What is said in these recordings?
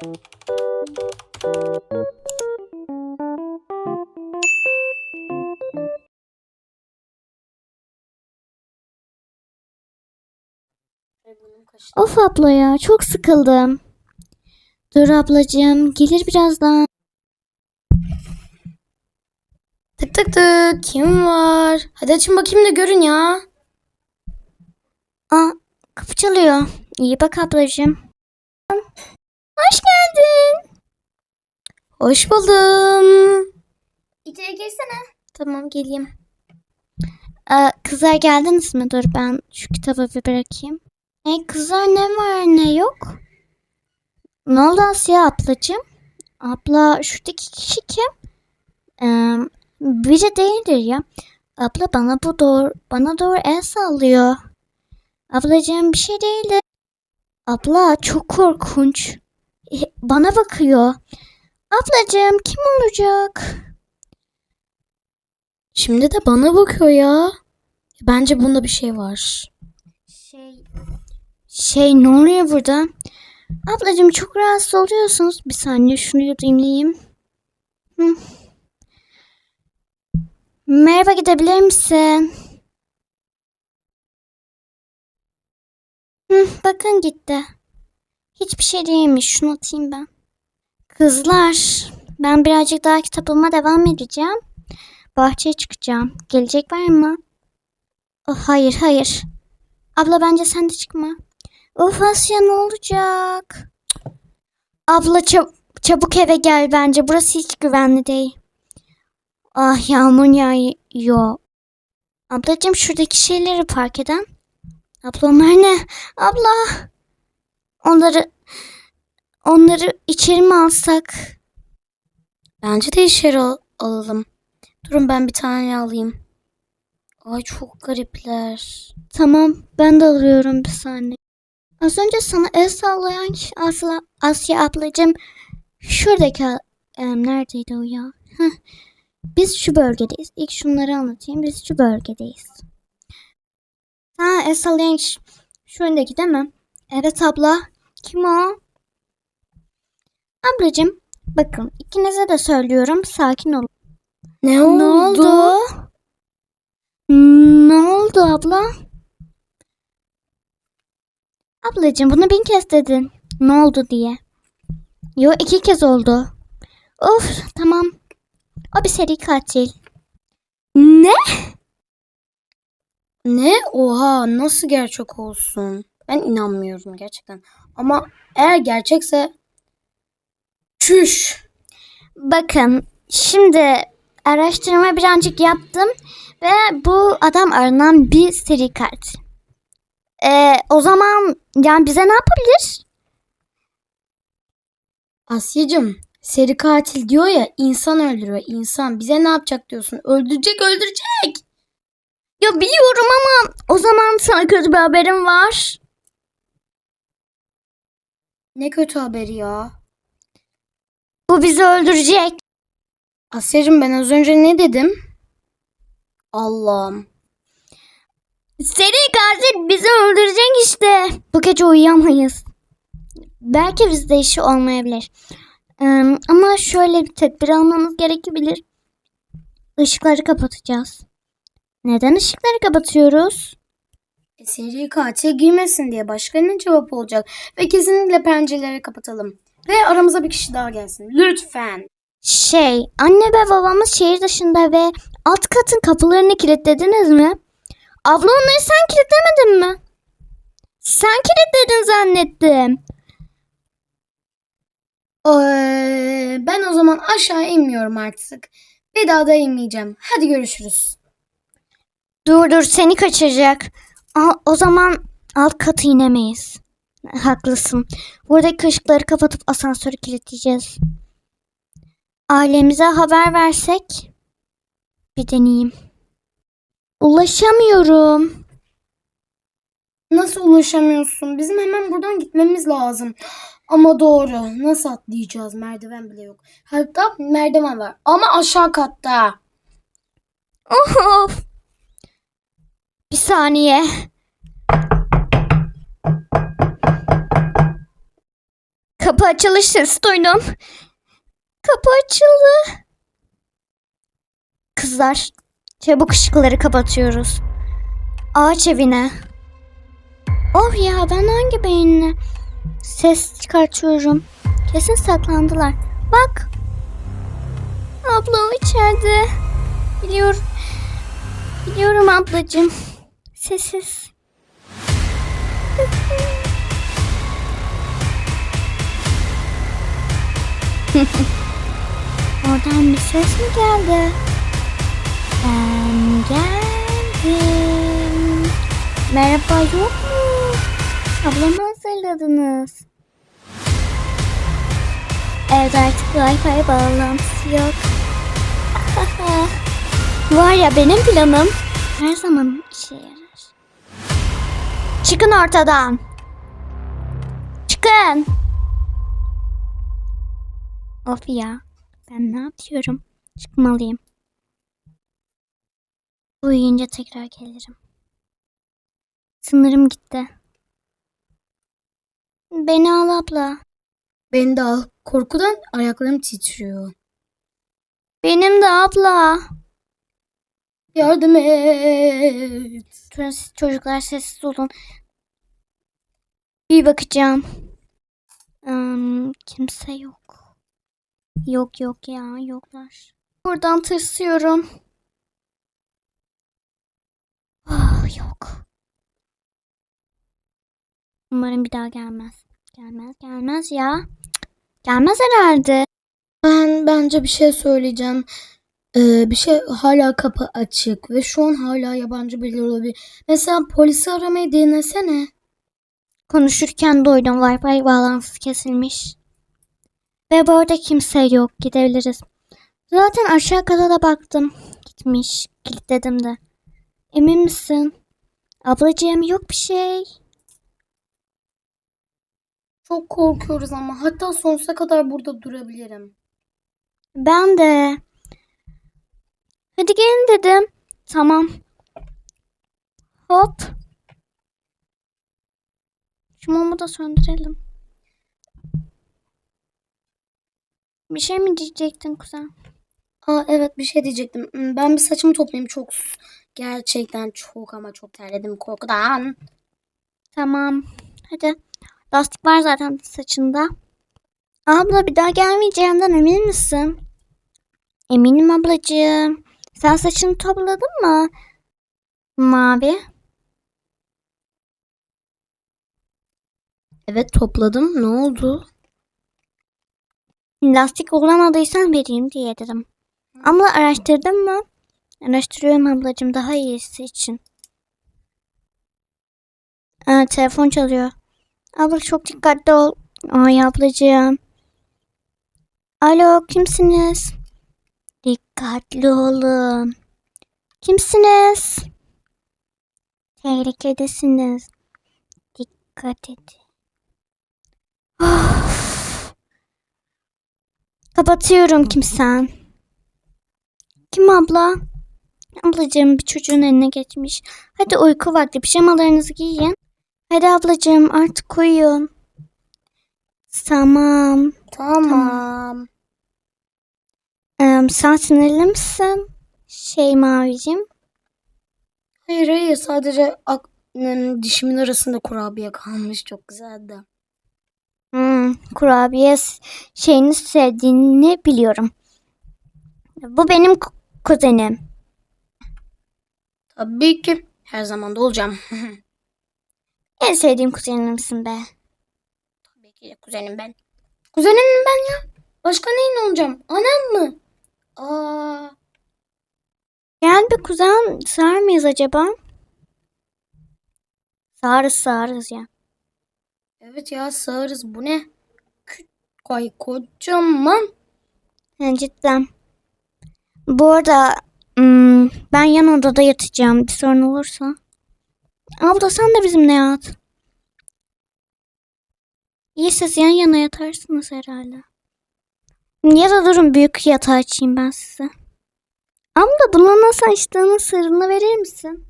Of abla ya çok sıkıldım. Dur ablacığım gelir birazdan. Tık tık tık kim var? Hadi açın bakayım da görün ya. Aa kapı çalıyor. İyi bak ablacığım. Hoş. Hoş buldum. İçeri girsene. Tamam geleyim. Aa, kızlar geldiniz mi? Dur ben şu kitabı bir bırakayım. E kızlar ne var ne yok? Ne oldu Asya ablacığım? Abla şuradaki kişi kim? Ee, biri değildir ya. Abla bana bu doğru, bana doğru el sallıyor. Ablacığım bir şey değildi. Abla çok korkunç. Bana bakıyor. Ablacığım kim olacak? Şimdi de bana bakıyor ya. Bence bunda bir şey var. Şey şey ne oluyor burada? Ablacığım çok rahatsız oluyorsunuz. Bir saniye şunu yudumlayayım. Hı. Merhaba gidebilir misin? Hı, bakın gitti. Hiçbir şey değilmiş. Şunu atayım ben. Kızlar, ben birazcık daha kitabıma devam edeceğim. Bahçeye çıkacağım. Gelecek var mı? Oh, hayır, hayır. Abla bence sen de çıkma. Of Asya ne olacak? Abla çab- çabuk eve gel bence. Burası hiç güvenli değil. Ah yağmur yağıyor. Ablacığım şuradaki şeyleri park eden. Abla onlar ne? Abla. Onları onları içeri mi alsak? Bence de içeri al- alalım. Durun ben bir tane alayım. Ay çok garipler. Tamam ben de alıyorum bir saniye. Az önce sana el sallayan Asla, Asya ablacığım şuradaki em, neredeydi o ya? Heh. Biz şu bölgedeyiz. İlk şunları anlatayım. Biz şu bölgedeyiz. Ha el sallayan kişi şuradaki değil mi? Evet abla. Kim o? Ablacığım bakın ikinize de söylüyorum sakin olun. Ne oldu? Ne oldu? Ne oldu abla? Ablacığım bunu bin kez dedin. Ne oldu diye. Yo iki kez oldu. Of tamam. O bir seri katil. Ne? Ne? Oha nasıl gerçek olsun? Ben inanmıyorum gerçekten. Ama eğer gerçekse çüş. Bakın şimdi araştırma birazcık yaptım ve bu adam aranan bir seri katil. Ee, o zaman yani bize ne yapabilir? Asyacım seri katil diyor ya insan öldürüyor insan. Bize ne yapacak diyorsun? Öldürecek öldürecek. Ya biliyorum ama o zaman sana kötü bir haberim var. Ne kötü haberi ya. Bu bizi öldürecek. Asyacım ben az önce ne dedim? Allah'ım. Seri katil bizi öldürecek işte. Bu gece uyuyamayız. Belki bizde işi olmayabilir. Ee, ama şöyle bir tedbir almamız gerekebilir. Işıkları kapatacağız. Neden ışıkları kapatıyoruz? E, seri katil girmesin diye başka ne cevap olacak? Ve kesinlikle pencereleri kapatalım. Ve aramıza bir kişi daha gelsin. Lütfen. Şey, anne ve babamız şehir dışında ve alt katın kapılarını kilitlediniz mi? Abla onları sen kilitlemedin mi? Sen kilitledin zannettim. Ee, ben o zaman aşağı inmiyorum artık. Bir daha da inmeyeceğim. Hadi görüşürüz. Dur dur seni kaçıracak. Aa, o zaman alt katı inemeyiz. Haklısın. Buradaki ışıkları kapatıp asansörü kilitleyeceğiz. Ailemize haber versek. Bir deneyeyim. Ulaşamıyorum. Nasıl ulaşamıyorsun? Bizim hemen buradan gitmemiz lazım. Ama doğru. Nasıl atlayacağız? Merdiven bile yok. Hatta merdiven var. Ama aşağı katta. Of. Bir saniye. Kapı açılış sesi duydum. Kapı açıldı. Kızlar, çabuk ışıkları kapatıyoruz. Ağaç evine. Oh ya ben hangi beyinle ses çıkartıyorum. Kesin saklandılar. Bak. Abla o içeride. Biliyorum. Biliyorum ablacığım. Sessiz. Oradan bir ses mi geldi? Ben geldim. Merhaba yok mu? Ablamı hazırladınız. Evet artık Wi-Fi bağlantısı yok. Var ya benim planım her zaman işe yarar. Çıkın ortadan. Çıkın. Of ya. Ben ne yapıyorum? Çıkmalıyım. Uyuyunca tekrar gelirim. Sınırım gitti. Beni al abla. Beni de al. Korkudan ayaklarım titriyor. Benim de abla. Yardım et. Çocuk- Çocuklar sessiz olun. Bir bakacağım. Hmm, kimse yok. Yok yok ya yoklar. Buradan tırsıyorum. Ah, yok. Umarım bir daha gelmez. Gelmez gelmez ya. Gelmez herhalde. Ben bence bir şey söyleyeceğim. Ee, bir şey hala kapı açık ve şu an hala yabancı birileri olabilir. Mesela polisi aramayı denesene. Konuşurken duydum Wi-Fi bağlantısı kesilmiş. Ve bu arada kimse yok. Gidebiliriz. Zaten aşağı kata da baktım. Gitmiş. Kilitledim de. Emin misin? Ablacığım yok bir şey. Çok korkuyoruz ama hatta sonsuza kadar burada durabilirim. Ben de. Hadi gelin dedim. Tamam. Hop. Şu mumu da söndürelim. Bir şey mi diyecektin kuzen? Aa evet bir şey diyecektim. Hmm, Ben bir saçımı toplayayım çok gerçekten çok ama çok terledim korkudan. Tamam. Hadi. Lastik var zaten saçında. Abla bir daha gelmeyeceğinden emin misin? Eminim ablacığım. Sen saçını topladın mı? Mavi. Evet topladım. Ne oldu? Lastik bulamadıysan vereyim diye dedim. Ama araştırdın mı? Araştırıyorum ablacığım daha iyisi için. Aa, telefon çalıyor. Abla çok dikkatli ol. Ay ablacığım. Alo kimsiniz? Dikkatli olun. Kimsiniz? Tehlikedesiniz. Dikkat edin. Of. Kapatıyorum kimsen. Kim abla? Ablacığım bir çocuğun eline geçmiş. Hadi uyku vakti pijamalarınızı giyin. Hadi ablacığım artık uyuyun. Tamam. Tamam. Ee, sen sinirli misin? Şey mavicim. Hayır hayır sadece ak- dişimin arasında kurabiye kalmış çok güzeldi. Kurabiye şeyini sevdiğini biliyorum. Bu benim ku- kuzenim. Tabii ki her zaman da olacağım. En sevdiğim kuzenimsin be. Tabii ki de kuzenim ben. Kuzenim ben ya. Başka neyin olacağım? Anam mı? Aa, Gel bir kuzen sığar mıyız acaba? Sığarız sığarız ya. evet ya sığarız bu ne? Ay kocaman. Ha, cidden. Bu arada hmm, ben yan odada yatacağım. Bir sorun olursa. Abla sen de bizimle yat. İyi siz yan yana yatarsınız herhalde. Ya da durun büyük yatağı açayım ben size. Abla bunu nasıl açtığının sırrını verir misin?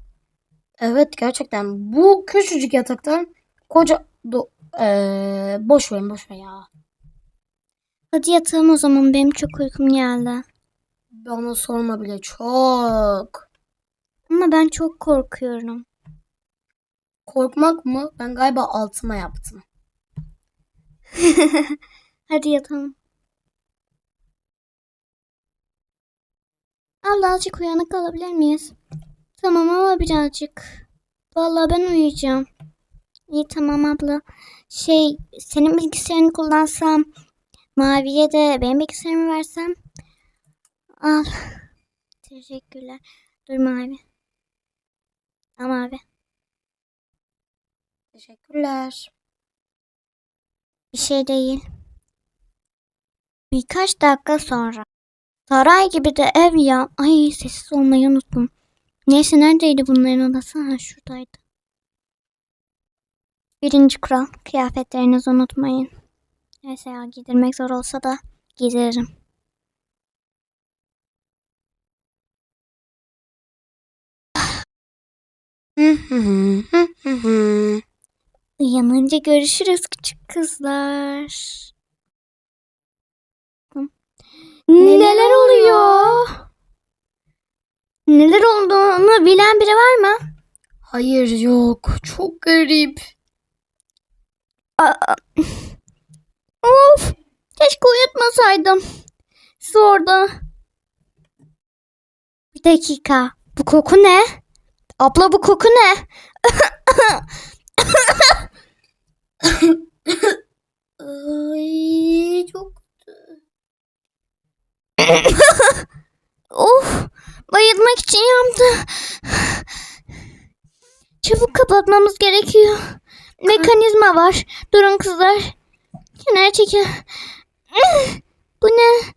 Evet gerçekten bu küçücük yataktan koca do- Ee, boş verin boş ver ya. Hadi yatalım o zaman benim çok uykum geldi. Bana sorma bile çok. Ama ben çok korkuyorum. Korkmak mı? Ben galiba altıma yaptım. Hadi yatalım. Abla azıcık uyanık kalabilir miyiz? Tamam ama birazcık. Vallahi ben uyuyacağım. İyi tamam abla. Şey senin bilgisayarını kullansam Mavi'ye de benim bilgisayarımı versem. Al. Teşekkürler. Dur Mavi. Al Mavi. Teşekkürler. Bir şey değil. Birkaç dakika sonra. Saray gibi de ev ya. Ay sessiz olmayı unuttum. Neyse neredeydi bunların odası? Ha şuradaydı. Birinci kural. Kıyafetlerinizi unutmayın. Neyse ya giydirmek zor olsa da giydiririm. Uyanınca görüşürüz küçük kızlar. Neler oluyor? Neler olduğunu bilen biri var mı? Hayır yok. Çok garip. Aa, of! Keşke uyutmasaydım. Siz orada. Bir dakika. Bu koku ne? Abla bu koku ne? Ay çok of! Bayılmak için yandı. Çabuk kapatmamız gerekiyor. Mekanizma var. Durun kızlar. Kenara çekin. Bu ne?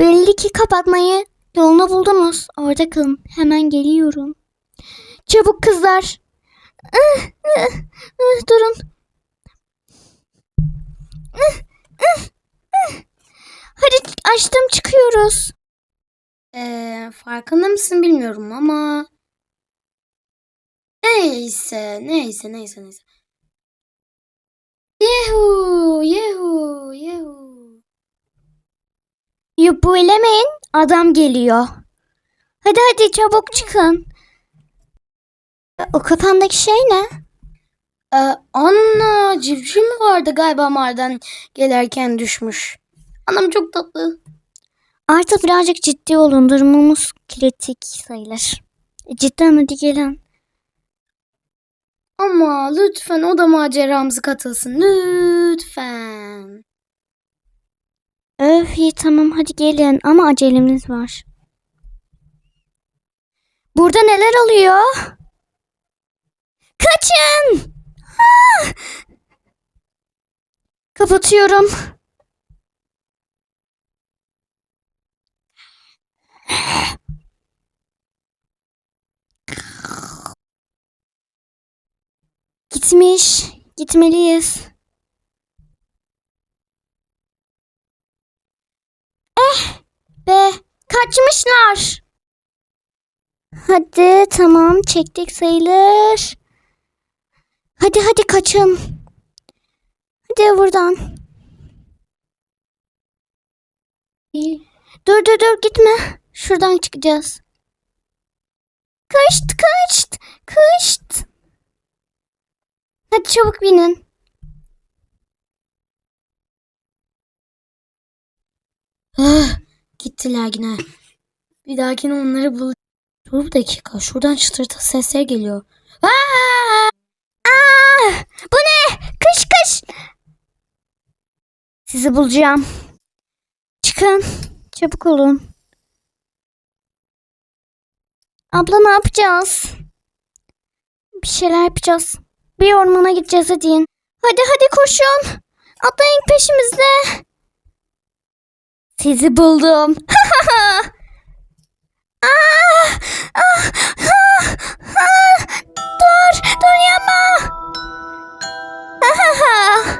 Belli ki kapatmayı yolunu buldunuz. Orada kalın. Hemen geliyorum. Çabuk kızlar. Durun. Hadi açtım çıkıyoruz. Ee, farkında mısın bilmiyorum ama neyse neyse neyse neyse. Yehu yehu yehu. Yubu elemeyin. Adam geliyor. Hadi hadi çabuk çıkın. O kafandaki şey ne? Ee, Anna civciv mi vardı galiba mardan gelerken düşmüş. Anam çok tatlı. Artık birazcık ciddi olun. Durumumuz kritik sayılır. E, Cidden hadi gelin. Ama lütfen o da maceramıza katılsın. Lütfen. Öf iyi tamam hadi gelin ama acelemiz var. Burada neler oluyor? Kaçın! Ah! Kapatıyorum. Gitmiş. Gitmeliyiz. Be kaçmışlar. Hadi tamam çektik sayılır. Hadi hadi kaçın. Hadi buradan. Dur dur dur gitme. Şuradan çıkacağız. Kaçt kaçt kaçt. Hadi çabuk binin. Ah, gittiler yine. Bir dahakine onları bul. Dur bir dakika. Şuradan çıtırtı sesler geliyor. Aa! Aa, bu ne? Kış kış. Sizi bulacağım. Çıkın. Çabuk olun. Abla ne yapacağız? Bir şeyler yapacağız. Bir ormana gideceğiz hadiyin. Hadi hadi koşun. Atlayın peşimizde. Sizi buldum. ah, ah, ah, ah. Dur, dur yapma. Ah, ah.